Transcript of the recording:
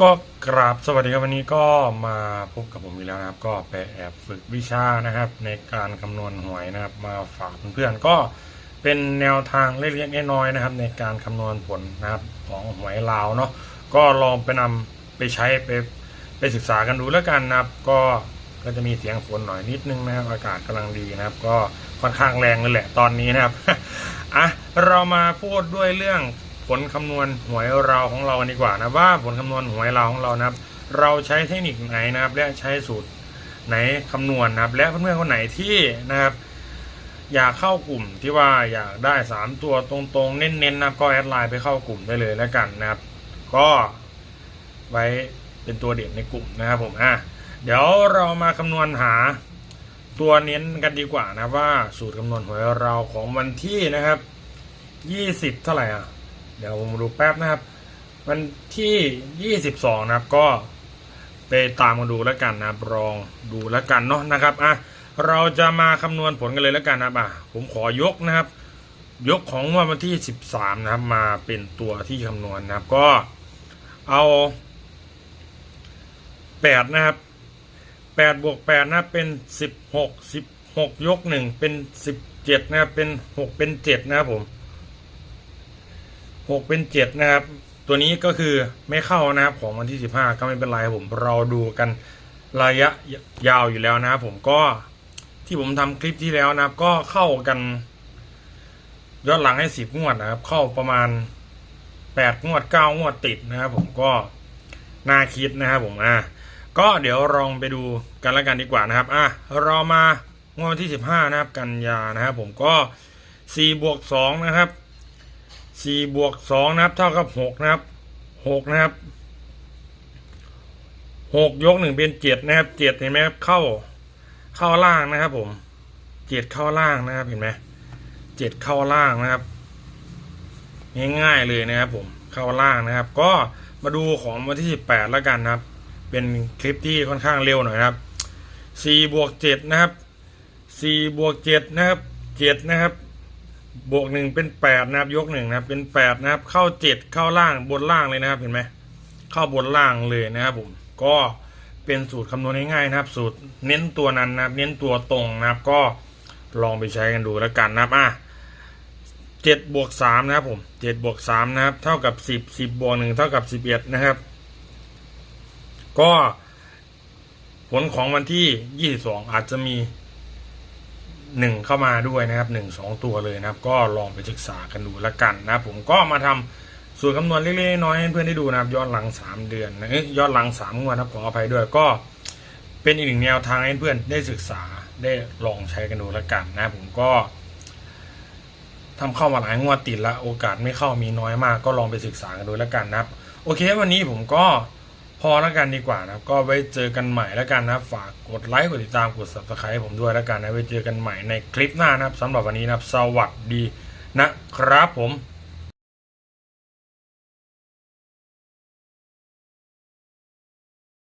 ก็กราบสวัสดีครับวันนี้ก็มาพบกับผมอีกแล้วนะครับ ก็ไปแอบฝึกวิชานะครับ ในการคำนวณหวยนะครับ มาฝากเพื่อนๆก็เป็นแนวทางเล็กๆน้อยๆนะครับ ในการคำนวณผลนะครับของหวยลาวเนาะก็ลองไปนำไปใช้ไปไปศึกษากันดูแล้วกันนะครับ ก็ก็จะมีเสียงฝนหน่อยนิดนึงนะครับ อากาศกำลังดีนะครับ ก็ค่อนข้างแรงเลยแหละตอนนี้นะครับอะเรามาพูดด้วยเรื่อง ผลคำนวณหวยเราของเรากันดีกว่านะว่าผลคำนวณหวยเราของเรานะครับ เราใช้เทคนิคไหนนะครับ และใช้สูตรไหนคำนวณนะครับ และเพื่อนๆคนไหนที่นะครับ อยากเข้ากลุ่มที่ว่าอยากได้ 3 ตัวตรงๆ เน้นๆนะก็แอดไลน์ไปเข้ากลุ่มได้เลยแล้วกันนะครับ ก็ไว้เป็นตัวเด่นในกลุ่มนะครับผมอะเดี๋ยวเรามาคำนวณหาตัวเน้นกันดีกว่านะว่าสูตรคำนวณหวยเราของวันที่นะครับ 20 เท่าไหร่อะ เดี๋ยวผมดูแป๊บนะครับ วันที่ 22 นะครับก็ไปตามมาดูแล้วกันนะครับลองดูแล้วกันเนาะนะครับอะเราจะมาคำนวณผลกันเลยแล้วกันนะอะผมขอยกนะครับ ยกของวันที่ 13 นะครับ มาเป็นตัวที่คำนวณนะครับ ก็เอา 8 นะครับ 8บวก8นะครับเป็น 16 16 ยก 1 เป็น 17 นะครับเป็น 6 เป็น 7 นะครับผม หกเป็นเจ็ดนะครับ ตัวนี้ก็คือไม่เข้านะครับของวันที่สิบห้าก็ไม่เป็นไรครับผมเราดูกันระยะยาวอยู่แล้วนะครับผมก็ที่ผมทำคลิปที่แล้วนะครับ ก็เข้ากันย้อนหลังให้สิบงวดนะครับ เข้าประมาณแปดงวดเก้างวดติดนะครับผมก็น่าคิดนะครับผมอะก็เดี๋ยวลองไปดูกันล้วกันดีกว่านะครับอะเรามางวดที่สิบห้านะครับ กันยานะครับผมก็สี่บวกสองนะครับ สี่บวกสองนะครับ เท่ากับหกนะครับหกนะครับหกยกหนึ่งเป็นเจ็ดนะครับเจ็ดเห็นไหมครับเข้าเข้าล่างนะครับ ผมเจ็ดเข้าล่างนะครับเห็นไหมเจ็ดเข้าล่างนะครับ ง่ายๆเลยนะครับ ผมเข้าล่างนะครับ ก็มาดูของวันที่สิบแปดแล้วกันนะครับ เป็นคลิปที่ค่อนข้างเร็วหน่อยนะครับสี่บวกเจ็ดนะครับสี่บวกเจ็ดนะครับเจ็ดนะครับ บวกหนึ่งเป็นแปดนะครับ ยกหนึ่งนะครับ เป็นแปดนะครับ เข้าเจ็ดเข้าล่างบนล่างเลยนะครับ เห็นไหมเข้าบนล่างเลยนะครับผมก็เป็นสูตรคำนวณง่ายๆนะครับ สูตรเน้นตัวนั้นนะครับ เน้นตัวตรงนะครับ ก็ลองไปใช้กันดูแล้วกันนะครับอะเจ็ดบวกสามนะครับผมเจ็ดบวกสามนะครับ เท่ากับสิบสิบบวกหนึ่งเท่ากับสิบเอ็ดนะครับ ก็ผลของวันที่ยี่สิบสองอาจจะมี หนึ่งเข้ามาด้วยนะครับหนึ่งสองตัวเลยนะครับ ก็ลองไปศึกษากันดูละกันนะผมก็มาทำสูตรคำนวณเล็กๆน้อยๆให้เพื่อนได้ดูนะครับย้อนหลังสามเดือนนะย้อนหลังสามงวดนะขออภัยด้วยก็เป็นอีกหนึ่งแนวทางให้เพื่อนได้ศึกษาได้ลองใช้กันดูละกันนะผมก็ทำเข้ามาหลายงวดติดละโอกาสไม่เข้ามีน้อยมาก ก็ลองไปศึกษากันดูละกันนะครับ โอเค วันนี้ผมก็ พอแล้วกันดีกว่านะครับก็ไว้เจอกันใหม่แล้วกันนะฝากกดไลค์กดติดตามกด subscribe ให้ผมด้วยแล้วกันนะไว้เจอกันใหม่ในคลิปหน้านะครับสำหรับวันนี้นะครับสวัสดีนะครับผม